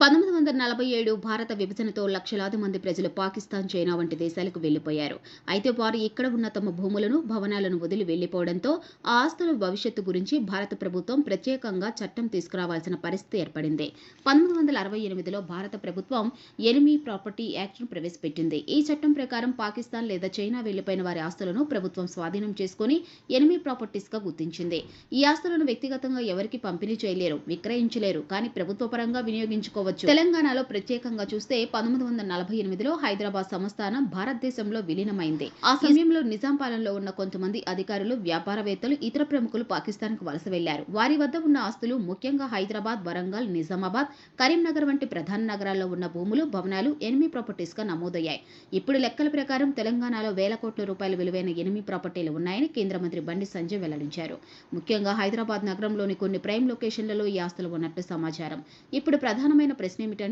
పంతొమ్మిది వందల నలభై ఏడు భారత విభజనతో లక్షలాది మంది ప్రజలు పాకిస్తాన్ చైనా వంటి దేశాలకు వెళ్ళిపోయారు అయితే వారు ఇక్కడ ఉన్న తమ భూములను భవనాలను వదిలి వెళ్ళిపోవడంతో ఆ ఆస్తుల భవిష్యత్తు గురించి భారత ప్రభుత్వం ప్రత్యేకంగా చట్టం తీసుకురావాల్సిన పరిస్థితి ఏర్పడింది. పంతొమ్మిది వందల అరవై ఎనిమిదిలో భారత ప్రభుత్వం ఎనిమీ ప్రాపర్టీ యాక్ట్ను ప్రవేశపెట్టింది. ఈ చట్టం ప్రకారం పాకిస్తాన్ లేదా చైనా వెళ్ళిపోయిన వారి ఆస్తులను ప్రభుత్వం స్వాధీనం చేసుకుని ఎనిమీ ప్రాపర్టీస్గా గుర్తించింది. ఈ ఆస్తులను వ్యక్తిగతంగా ఎవరికి పంపిణీ చేయలేరు విక్రయించలేరు కానీ ప్రభుత్వ పరంగా వినియోగించుకోవచ్చు. తెలంగాణ తెలంగాణలో ప్రత్యేకంగా చూస్తే పంతొమ్మిది వందల నలభై ఎనిమిదిలో హైదరాబాద్ సంస్థానం భారతదేశంలో విలీనమైంది. ఆ సమయంలో నిజాం పాలనలో ఉన్న కొంతమంది అధికారులు వ్యాపారవేత్తలు ఇతర ప్రముఖులు పాకిస్తాన్కు వలస వెళ్ళారు వారి వద్ద ఉన్న ఆస్తులు ముఖ్యంగా హైదరాబాద్ వరంగల్ నిజామాబాద్ కరీంనగర్ వంటి ప్రధాన నగరాల్లో ఉన్న భూములు భవనాలు ఎనిమి ప్రాపర్టీస్గా నమోదయ్యాయి. ఇప్పుడు లెక్కల ప్రకారం తెలంగాణలో వేల కోట్ల రూపాయల విలువైన ఎనిమి ప్రాపర్టీలు ఉన్నాయని కేంద్ర మంత్రి బండి సంజయ్ వెల్లడించారు. ముఖ్యంగా హైదరాబాద్ నగరంలోని కొన్ని ప్రైమ్ లొకేషన్లలో ఈ ఆస్తులు ఉన్నట్లు సమాచారం. ఇప్పుడు ప్రధానమైన ప్రశ్న ఏమిటంటే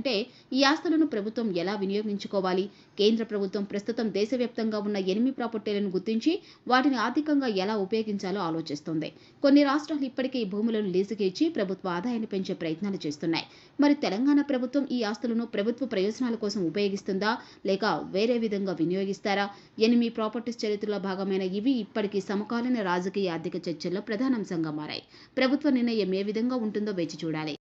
ఈ ఆస్తులను ప్రభుత్వం ఎలా వినియోగించుకోవాలి? కేంద్ర ప్రభుత్వం ప్రస్తుతం దేశవ్యాప్తంగా ఉన్న ఎనిమి ప్రాపర్టీలను గుర్తించి వాటిని ఆర్థికంగా ఎలా ఉపయోగించాలో ఆలోచిస్తోంది. కొన్ని రాష్ట్రాలు ఇప్పటికే ఈ భూములను లీజుకి ఇచ్చి ప్రభుత్వ ఆదాయాన్ని పెంచే ప్రయత్నాలు చేస్తున్నాయి. మరి తెలంగాణ ప్రభుత్వం ఈ ఆస్తులను ప్రభుత్వ ప్రయోజనాల కోసం ఉపయోగిస్తుందా? లేక వేరే విధంగా వినియోగిస్తారా? ఎనిమి ప్రాపర్టీస్ చరిత్రలో భాగమైన ఇవి ఇప్పటికీ సమకాలీన రాజకీయ ఆర్థిక చర్చల్లో ప్రధానాంశంగా మారాయి. ప్రభుత్వ నిర్ణయం ఏ విధంగా ఉంటుందో వేచి చూడాలి.